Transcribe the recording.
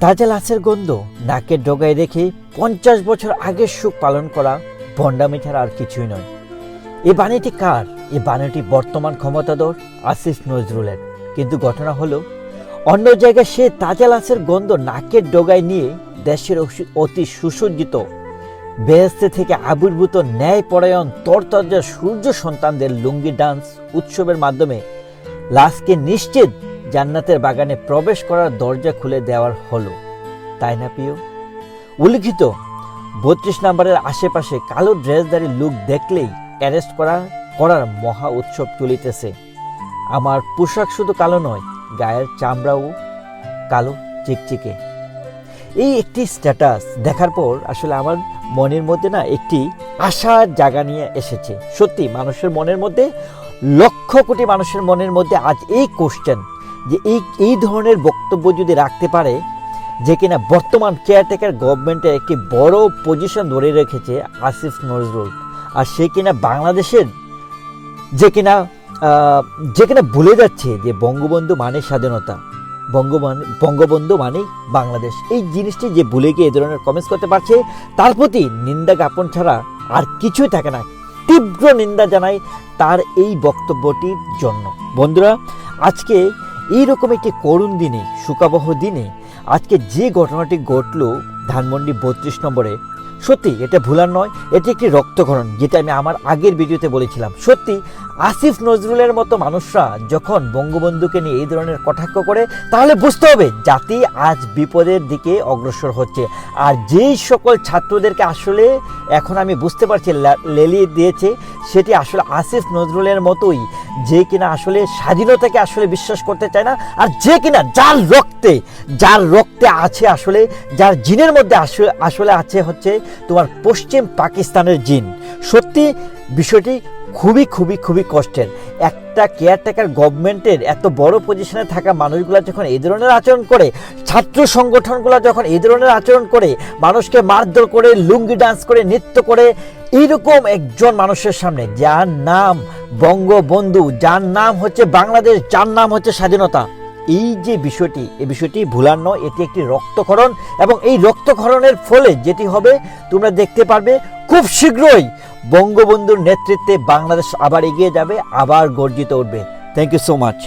তাজা লাশের গন্ধ নাকের ডগায় রেখে পঞ্চাশ বছর আগের সুখ পালন করা ভণ্ডামি ছাড়া আর কিছুই নয়। এ বাণীটি কার? এ বাণীটি বর্তমান ক্ষমতাধর আসিফ নজরুলের। কিন্তু ঘটনা হলো, অন্য জায়গায় সে তাজা লাশের গন্ধ নাকের ডগায় নিয়ে দেশের অতি সুসজ্জিত বেহেস্তে থেকে আবির্ভূত ন্যায়পরায়ণ, তরতজা সূর্য সন্তানদের লুঙ্গি ডান্স উৎসবের মাধ্যমে লাশকে নিশ্চিত জান্নাতের বাগানে প্রবেশ করার দরজা খুলে দেওয়ার হলো। তাই না প্রিয়? উল্লিখিত, বত্রিশ নম্বরের আশেপাশে কালো ড্রেসদারি লুক দেখলেই অ্যারেস্ট করা, করার মহা উৎসব চলিতেছে। আমার পোশাক শুধু কালো নয়, গায়ের চামড়াও কালো, চিকচিকে। এই একটি স্ট্যাটাস দেখার পর আসলে আমার মনের মধ্যে না একটি আশার জায়গা নিয়ে এসেছে। সত্যি, মানুষের মনের মধ্যে, লক্ষ কোটি মানুষের মনের মধ্যে আজ এই কোশ্চেন যে এই এই ধরনের বক্তব্য যদি রাখতে পারে যে কিনা বর্তমান কেয়ারটেকার গভর্নমেন্টের একটি বড় পজিশন ধরে রেখেছে আসিফ নজরুল। আর সে কিনা বাংলাদেশের যে কিনা যে কিনা ভুলে যাচ্ছে যে বঙ্গবন্ধু মানে স্বাধীনতা, বঙ্গবন্ধু বঙ্গবন্ধু মানেই বাংলাদেশ। এই জিনিসটি যে ভুলে গিয়ে এই ধরনের কমেন্টস করতে পারছে, তার প্রতি নিন্দা জ্ঞাপন ছাড়া আর কিছুই থাকে না। তীব্র নিন্দা জানাই তার এই বক্তব্যটির জন্য। বন্ধুরা, আজকে এইরকম একটি করুণ দিনে, সুকাবহ দিনে, আজকে যে ঘটনাটি ঘটল ধানমন্ডি বত্রিশ নম্বরে, সত্যি এটা ভুলার নয়, এটি একটি রক্তক্ষরণ, যেটা আমি আমার আগের ভিডিওতে বলেছিলাম। সত্যি, আসিফ নজরুলের মতো মানুষরা যখন বঙ্গবন্ধুকে নিয়ে এই ধরনের কটাক্ষ করে, তাহলে বুঝতে হবে জাতি আজ বিপদের দিকে অগ্রসর হচ্ছে। আর যেই সকল ছাত্রদেরকে আসলে এখন আমি বুঝতে পারছি লেলিয়ে দিয়েছে, সেটি আসলে আসিফ নজরুলের মতোই যে কিনা আসলে স্বাধীনতাকে আসলে বিশ্বাস করতে চায় না, আর যে কিনা যার রক্তে যার রক্তে আছে আসলে, যার জিনের মধ্যে আসলে আছে হচ্ছে তোমার পশ্চিম পাকিস্তানের জিন। সত্যি, বিষয়টি খুবই খুবই খুবই কষ্টের। একটা কেয়ারটেকার গভর্নমেন্টের এত বড় পজিশনে থাকা মানুষগুলো যখন এই ধরনের আচরণ করে, ছাত্র সংগঠনগুলো যখন এই ধরনের আচরণ করে, মানুষকে মারধর করে, লুঙ্গি ডান্স করে, নৃত্য করে, এইরকম একজন মানুষের সামনে, যার নাম বঙ্গবন্ধু, যার নাম হচ্ছে বাংলাদেশ, যার নাম হচ্ছে স্বাধীনতা। এই যে বিষয়টি, এই বিষয়টি ভুলার নয়, এটি একটি রক্তক্ষরণ এবং এই রক্তক্ষরণের ফলে যেটি হবে, তোমরা দেখতে পারবে খুব শীঘ্রই বঙ্গবন্ধুর নেতৃত্বে বাংলাদেশ আবার এগিয়ে যাবে, আবার গর্জিত উঠবে। Thank you so much